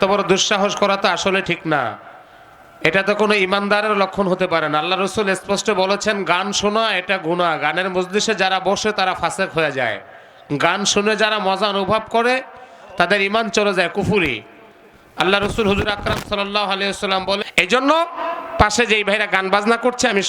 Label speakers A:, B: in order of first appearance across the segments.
A: এত বড় দুঃসাহস করা তো আসলে ঠিক না। এটা তো কোনো ইমানদারের লক্ষণ হতে পারে না। আল্লাহ রসুল স্পষ্ট বলেছেন, গান শোনা, এটা গুণা গানের মজলিসে যারা বসে তারা ফাসেক হয়ে যায়। গান শুনে যারা মজা অনুভব করে, তাদের ইমান চলে যায় কুফুরি। আল্লাহ রসুল হুজুর আকরাম আলিয়াল্লাম বলে এই জন্য পাশে যেই ভাইরা গান বাজনা করছে, আমি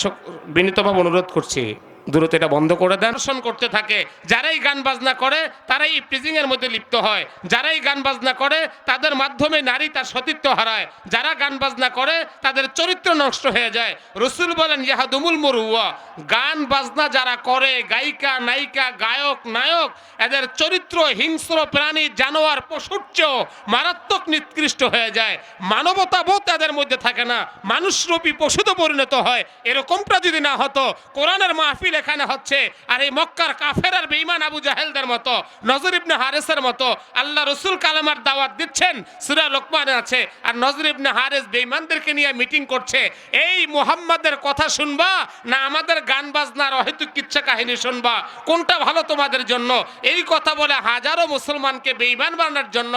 A: বিনীতভাবে অনুরোধ করছি দূরত এটা বন্ধ করে দেন। দর্শন করতে থাকে, যারাই গান বাজনা করে, তারাই প্রিজিং এর মধ্যে লিপ্ত হয়। যারাই গান বাজনা করে, তাদের মাধ্যমে নারী তার সতীত্ব হারায়। যারা গান বাজনা করে, তাদের চরিত্র নষ্ট হয়ে যায়। রসুল বলেন, ইয়াহাদুমুল মরুয়া, গান বাজনা যারা করে, গায়িকা, নায়িকা, গায়ক, নায়ক, এদের চরিত্র হিংস্র প্রাণী, জানোয়ার পশুর চেয়েও মারাত্মক নিকৃষ্ট হয়ে যায়। মানবতা বোধ তাদের মধ্যে থাকে না। মানুষরূপী পশুতে পরিণত হয়। এরকমটা যদি না হতো, কোরআনের মাহফিল এখানে হচ্ছে, আর এই মক্কার কাফের আর বেঈমান আবু জাহেলদের মতো, নজর ইবনে হারেসের মতো, আল্লাহ রসুল কালামার দাওয়াত দিচ্ছেন, সুরা লোকমানে আছে, আর নজর ইবনে হারেস বেঈমানদেরকে নিয়ে মিটিং করছে, এই মুহাম্মাদের কথা শুনবা, না আমাদের গান বাজনার অহেতুক কিচ্ছা কাহিনী শুনবা, কোনটা ভালো তোমাদের জন্য? এই কথা বলে হাজারো মুসলমানকে বেঈমান বানানোর জন্য,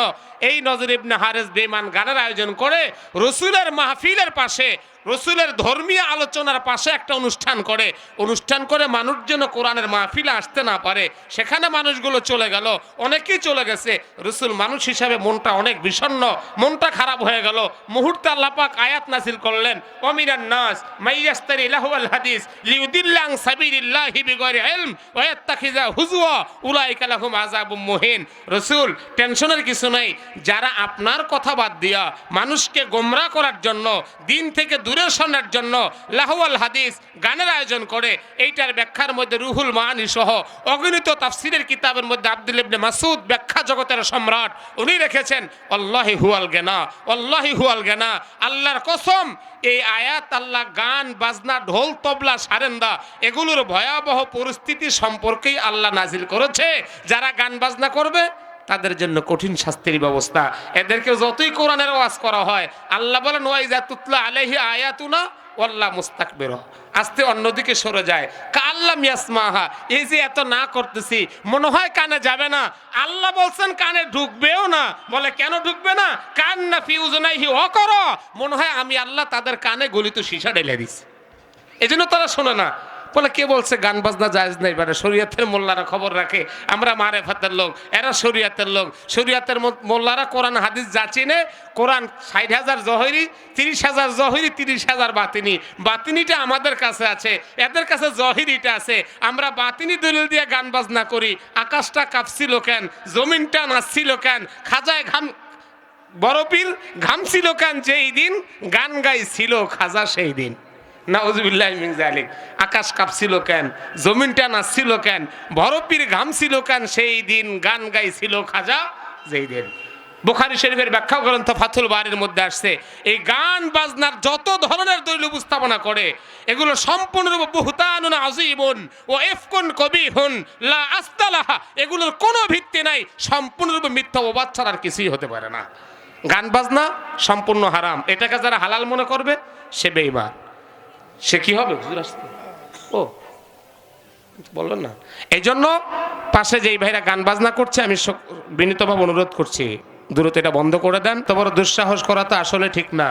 A: এই নজর ইবনে হারেস বেঈমান গানের আয়োজন করে, রসুলের মাহফিলের পাশে রসুলের ধর্মীয় আলোচনার পাশে একটা অনুষ্ঠান করে। অনুষ্ঠান করে মানুষ যেন কোরআনের মাহফিলে আসতে না পারে, সেখানে মানুষগুলো চলে গেল, অনেকেই চলে গেছে। রসুল মানুষ হিসাবে মনটা অনেক বিষণ্ণ, মনটা খারাপ হয়ে গেল। মুহূর্তে আল্লাপাক আয়াত নাসিল করলেন অমিরান নাস মাইয়াস্তারি লাহুয়াল হাদিস, লিউদিল্লাং সাবিলিল্লাহি বিগয়রি ইলম, ওয়া ইয়াত্তাখিযা হুজওয়া, উলাইকা লাহুম আযাবুম মুহিন। রসুল, টেনশনের কিছু নাই, যারা আপনার কথা বাদ দিয়া মানুষকে গোমরা করার জন্য দিন থেকে সরানোর জন্য লাহওয়াল হাদিস গানের আয়োজন করে। এইটার ব্যাখ্যার মধ্যে রুহুল মাহানি সহ অগণিত তাফসিরের কিতাবের মধ্যে আব্দুল ইবনে মাসুদ ব্যাখ্যা জগতের সম্রাট উনি রেখেছেন, আল্লাহি হুয়াল গেনা, আল্লাহি হুয়াল গেনা, আল্লাহর কসম, এই আয়াত, আল্লাহ গান, বাজনা, ঢোল, তবলা, সারেন্দা, এগুলোর ভয়াবহ পরিস্থিতি সম্পর্কেই আল্লাহ নাজিল করেছে। যারা গান বাজনা করবে তাদের জন্য কঠিন শাস্তির ব্যবস্থা। এদেরকে যতই কোরআনের ওয়াজ করা হয়, আল্লাহ বলেন, ওয়াইজা তুতলা আলাইহি আয়াতুনা ওয়াল্লাহ মুস্তাকবির। আস্তে অন্যদিকে সরে যায়। কাল্লাম ইয়াসমাহা, এই যে এত না করতেছি, মনে হয় কানে যাবে না। আল্লাহ বলছেন, কানে ঢুকবেও না। বলে, কেন ঢুকবে না? কান না ফিউজনাইহি ও করো মনে হয় আমি আল্লাহ তাদের কানে গলিত সীসা ঢেলে দিছি। এই জন্য তারা শোনে না। বলে, কে বলছে গান বাজনা জায়েজ নাই? মানে শরীয়তের মোল্লারা খবর রাখে। আমরা মারেফাতের লোক, এরা শরীয়তের লোক। শরীয়তের মোল্লারা কোরআন, হাদিস যাচিনে কোরআন ষাট হাজার জহরি, তিরিশ হাজার জহরি, তিরিশ হাজার বাতিনি। বাতিনিটা আমাদের কাছে আছে, এদের কাছে জহিরিটা আছে। আমরা বাতিনি দলিল দিয়ে গান বাজনা করি। আকাশটা কাঁপছিল কেন? জমিনটা নাচছিল কেন? খাজায় ঘাম বরফির ঘামছিল কেন? যেই দিন গান গাইছিল খাজা সেই দিন। নাউজুবিল্লাহ মিন আকাশ কাঁপছিল কেন? জমিনটা নাচছিল কেন? বরফির ঘামছিল কেন? সেই দিন গান গাইছিল খাজা যেই দিন বুখারি শরীফের ব্যাখ্যা গ্রন্থ ফাথুল বাড়ির মধ্যে আসছে। এই গান বাজনার যত ধরনের দৈল উপস্থাপনা করে, এগুলো সম্পূর্ণরূপে বহুতানুন আজিবুন ও এফকুন কবিহুন, লা আস্তালাহা। এগুলোর কোনো ভিত্তি নাই, সম্পূর্ণরূপে মিথ্যা অবাদ ছাড়া আর কিছুই হতে পারে না। গান বাজনা সম্পূর্ণ হারাম। এটাকে যারা হালাল মনে করবে, সে বেইমান সে কি হবে? হুজুর আসতে। ও, বললেন না। এই জন্য পাশে যেই ভাইরা গান বাজনা করছে, আমি বিনীতভাবে অনুরোধ করছি, দূরত এটা বন্ধ করে দেন। তো বড় দুঃসাহস করা তো আসলে ঠিক না।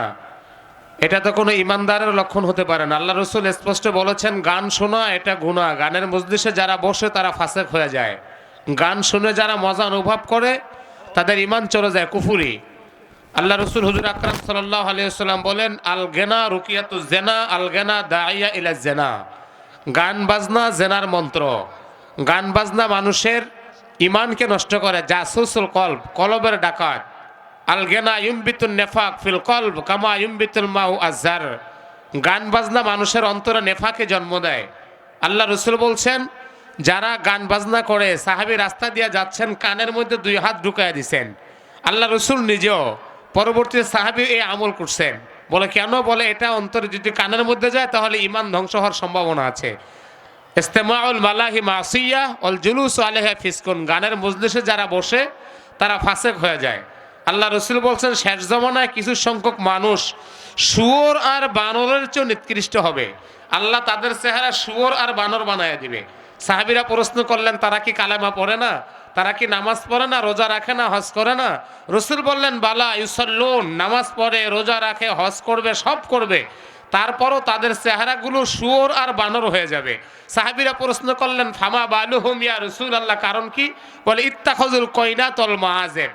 A: এটা তো কোনো ইমানদারের লক্ষণ হতে পারে না। আল্লাহ রসুল স্পষ্ট বলেছেন, গান শোনা, এটা গুণা গানের মজলিসে যারা বসে, তারা ফাসেক হয়ে যায়। গান শুনে যারা মজা অনুভব করে, তাদের ইমান চলে যায় কুফুরি। আল্লাহ রসুল হুজুর আকরাম সাল্লাহ আলিয়াল্লাম বলেন, আল গেনা রুকিয়াতু জেনা, আল গেনা দাইয়া ইলা জেনা। গান বাজনা জেনার মন্ত্র। গান বাজনা মানুষের ইমানকে নষ্ট করে। জাসুসুল কলব, কলবের ডাকাত। আল গেনা ইউম্বিতুল নেফাক ফিল কলব কামা ইউম্বিতুল মাউ আজহার গান বাজনা মানুষের অন্তরে নেফাকে জন্ম দেয়। আল্লাহ রসুল বলছেন, যারা গান বাজনা করে, সাহাবি রাস্তা দিয়ে যাচ্ছেন, কানের মধ্যে দুই হাত ঢুকায় দিছেন। আল্লাহ রসুল নিজেও পরবর্তীতে সাহাবি এই আমল করছেন। বলে কেন? বলে এটা অন্তরে যদি কানের মধ্যে যায়, তাহলে ইমান ধ্বংস হওয়ার সম্ভাবনা আছে। ইস্তেমাউল মালাহি মাসিয়া অল জুলুস আলেহা ফিসকুন। গানের মজলিসে যারা বসে, তারা ফাসেক হয়ে যায়। আল্লাহ রসুল বলছেন, শেষ জমানায় কিছু সংখ্যক মানুষ শুয়োর আর বানরের চেয়ে নিকৃষ্ট হবে। আল্লাহ তাদের চেহারা শুয়োর আর বানর বানায় দিবে। সাহাবিরা প্রশ্ন করলেন, তারা কি কালেমা পড়ে না? তারা কি নামাজ পড়ে না, রোজা রাখে না, হজ করে না? রসুল বললেন, বালা ইউসল্লুন, নামাজ পড়ে, রোজা রাখে, হজ করবে, সব করবে। তারপরও তাদের চেহারাগুলো শুয়োর আর বানর হয়ে যাবে। সাহাবিরা প্রশ্ন করলেন, ফামা বালুহুম ইয়া রসুল আল্লাহ কারণ কি? বলে ইত্তাখজুল কয়না তল মাহাজেব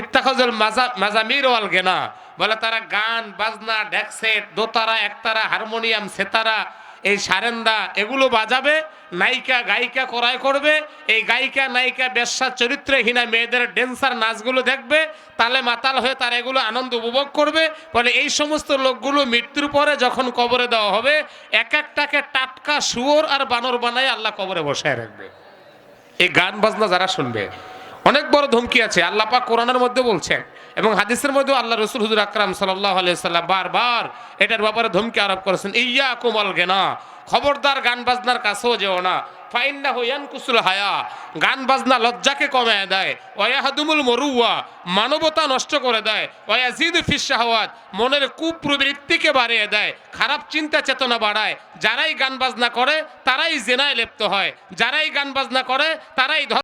A: ইত্তাখজুল মাজা মাজামির ওয়াল গেনা। বলে, তারা গান, বাজনা, ডেকসেট, দোতারা, একতারা, হারমোনিয়াম, সেতারা এই সারেন্দা এগুলো বাজাবে, নায়িকা, গায়িকা ক্রয় করবে, এই গায়িকা, নায়িকা বেশ্যা চরিত্রহীনা মেয়েদের ড্যান্সার নাচগুলো দেখবে, তালে মাতাল হয়ে তারা এগুলো আনন্দ উপভোগ করবে, বলে এই সমস্ত লোকগুলো মৃত্যুর পরে যখন কবরে দেওয়া হবে, এক একটাকে টাটকা শুয়োর আর বানর বানায় আল্লাহ কবরে বসায় রাখবে। এই গান বাজনা যারা শুনবে, অনেক বড় ধমকি আছে, আল্লাহ পাক কোরআনের মধ্যে বলছেন এবং হাদিসের মধ্যেও আল্লাহ রসুল হুজুর আকরাম সাল্লাহ আলিয়াল্লাম বারবার এটার ব্যাপারে ধমকি আরোপ করেছেন ইয়া কোমল গেনা, খবরদার গান বাজনার কাছেও যেও না। যারাই গান বাজনা করে, তারাই জেনায় লিপ্ত হয়। যারাই গান বাজনা করে, তারাই